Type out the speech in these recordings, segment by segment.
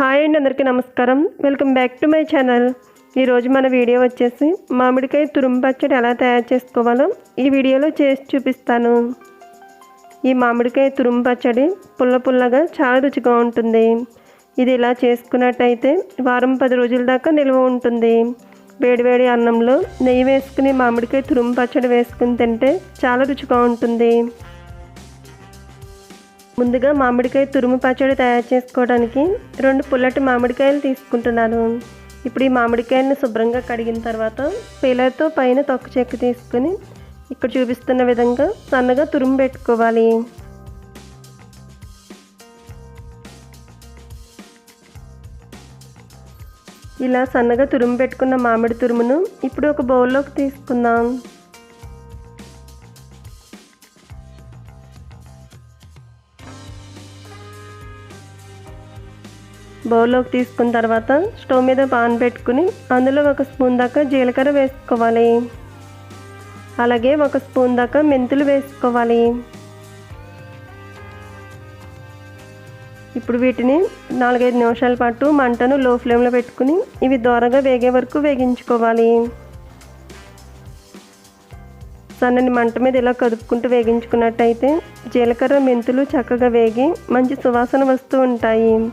Hi అండి అందరికీ నమస్కారం. Welcome back to my channel. ఈరోజు మన వీడియో వచ్చేసి మామిడికాయ తురుము పచ్చడి ఎలా తయారు చేసుకోవాలో ఈ వీడియోలో చేసి చూపిస్తాను. ఈ మామిడికాయ తురుము పచ్చడి పుల్ల పుల్లగా చాలా రుచిగా ఉంటుంది. ఇది ఇలా చేసుకున్నట్టయితే వారం పది రోజుల దాకా నిల్వ ఉంటుంది. వేడివేడి అన్నంలో నెయ్యి వేసుకుని మామిడికాయ తురుము పచ్చడి వేసుకుని తింటే చాలా రుచిగా ఉంటుంది. ముందుగా మామిడికాయ తురుము పచ్చడి తయారు చేసుకోవడానికి రెండు పుల్లటి మామిడికాయలు తీసుకుంటున్నాను. ఇప్పుడు ఈ మామిడికాయలను శుభ్రంగా కడిగిన తర్వాత పీలర్తో పైన తొక్క చెక్కు తీసుకుని ఇక్కడ చూపిస్తున్న విధంగా సన్నగా తురుము పెట్టుకోవాలి. ఇలా సన్నగా తురుము పెట్టుకున్న మామిడి తురుమును ఇప్పుడు ఒక బౌల్లోకి తీసుకుందాం. బౌల్లోకి తీసుకున్న తర్వాత స్టవ్ మీద పాన్ పెట్టుకుని అందులో ఒక స్పూన్ దాకా జీలకర్ర వేసుకోవాలి. అలాగే ఒక స్పూన్ దాకా మెంతులు వేసుకోవాలి. ఇప్పుడు వీటిని నాలుగైదు నిమిషాల పాటు మంటను లో ఫ్లేమ్లో పెట్టుకుని ఇవి దోరగా వేగే వరకు వేగించుకోవాలి. సన్నని మంట మీద ఇలా కదుపుకుంటూ వేగించుకున్నట్టయితే జీలకర్ర మెంతులు చక్కగా వేగి మంచి సువాసన వస్తూ ఉంటాయి.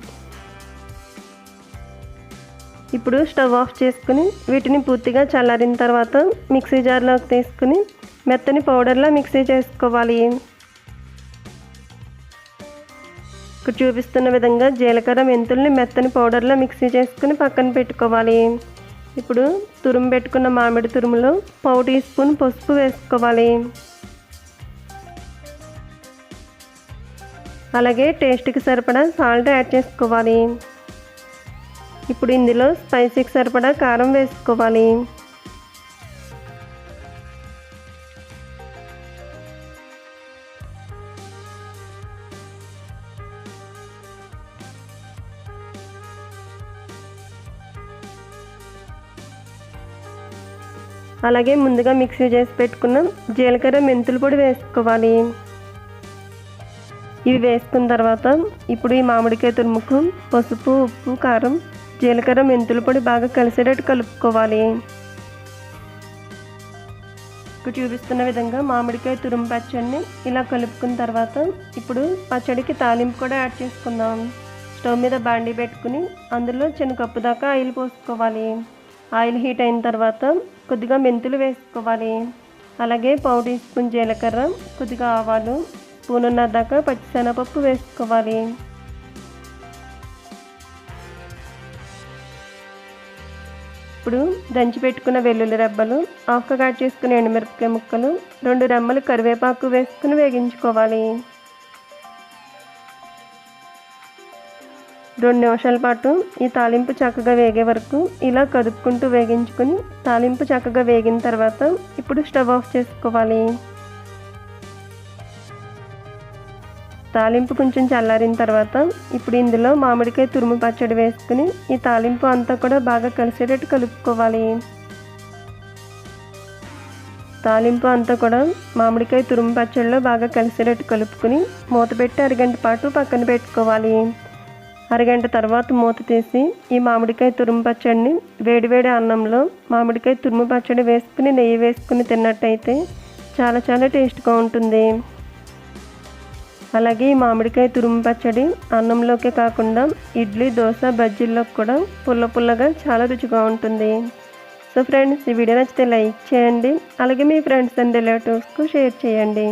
ఇప్పుడు స్టవ్ ఆఫ్ చేసుకుని వీటిని పూర్తిగా చల్లారిన తర్వాత మిక్సీ జార్లోకి తీసుకుని మెత్తని పౌడర్లా మిక్సీ చేసుకోవాలి. ఇక్కడ చూపిస్తున్న విధంగా జీలకర్ర మెంతుల్ని మెత్తని పౌడర్లో మిక్సీ చేసుకుని పక్కన పెట్టుకోవాలి. ఇప్పుడు తురుము పెట్టుకున్న మామిడి తురుములో పావు టీ స్పూన్ పసుపు వేసుకోవాలి. అలాగే టేస్ట్కి సరిపడా సాల్ట్ యాడ్ చేసుకోవాలి. ఇప్పుడు ఇందులో స్పైసీకి సరిపడా కారం వేసుకోవాలి. అలాగే ముందుగా మిక్సీ చేసి పెట్టుకున్న జీలకర్ర మెంతులు పొడి వేసుకోవాలి. ఇవి వేసుకున్న తర్వాత ఇప్పుడు ఈ మామిడికాయ తురుముకు పసుపు ఉప్పు కారం జీలకర్ర మెంతుల పొడి బాగా కలిసేటట్టు కలుపుకోవాలి. ఇప్పుడు చూపిస్తున్న విధంగా మామిడికాయ తురుము పచ్చడిని ఇలా కలుపుకున్న తర్వాత ఇప్పుడు పచ్చడికి తాలింపు కూడా యాడ్ చేసుకుందాం. స్టవ్ మీద బాండి పెట్టుకుని అందులో చిన్న కప్పు దాకా ఆయిల్ పోసుకోవాలి. ఆయిల్ హీట్ అయిన తర్వాత కొద్దిగా మెంతులు వేసుకోవాలి. అలాగే పావు టీ స్పూన్ జీలకర్ర కొద్దిగా ఆవాలు స్పూనున్నర దాకా పచ్చిశనగపప్పు వేసుకోవాలి. ఇప్పుడు దంచి పెట్టుకున్న వెల్లుల్లి రెబ్బలు ఆఫ్గా కట్ చేసుకున్న ఎండుమిరపకాయ ముక్కలు రెండు రెమ్మలు కరివేపాకు వేసుకుని వేగించుకోవాలి. రెండు నిమిషాల పాటు ఈ తాలింపు చక్కగా వేగే వరకు ఇలా కదుపుకుంటూ వేగించుకుని తాలింపు చక్కగా వేగిన తర్వాత ఇప్పుడు స్టవ్ ఆఫ్ చేసుకోవాలి. తాలింపు కొంచెం చల్లారిన తర్వాత ఇప్పుడు ఇందులో మామిడికాయ తురుము పచ్చడి వేసుకుని ఈ తాలింపు అంతా కూడా బాగా కలిసేటట్టు కలుపుకోవాలి. తాలింపు అంతా కూడా మామిడికాయ తురుము పచ్చడిలో బాగా కలిసేటట్టు కలుపుకుని మూత పెట్టి అరగంట పాటు పక్కన పెట్టుకోవాలి. అరగంట తర్వాత మూత తీసి ఈ మామిడికాయ తురుము పచ్చడిని వేడివేడి అన్నంలో మామిడికాయ తురుము పచ్చడి వేసుకుని నెయ్యి వేసుకుని తిన్నట్టయితే చాలా చాలా టేస్ట్గా ఉంటుంది. అలాగే ఈ మామిడికాయ తురుము పచ్చడి అన్నంలోకే కాకుండా ఇడ్లీ దోశ బజ్జీల్లోకి కూడా పుల్ల పుల్లగా చాలా రుచిగా ఉంటుంది. సో ఫ్రెండ్స్ ఈ వీడియో నచ్చితే లైక్ చేయండి. అలాగే మీ ఫ్రెండ్స్ అండ్ రిలేటివ్స్కు షేర్ చేయండి.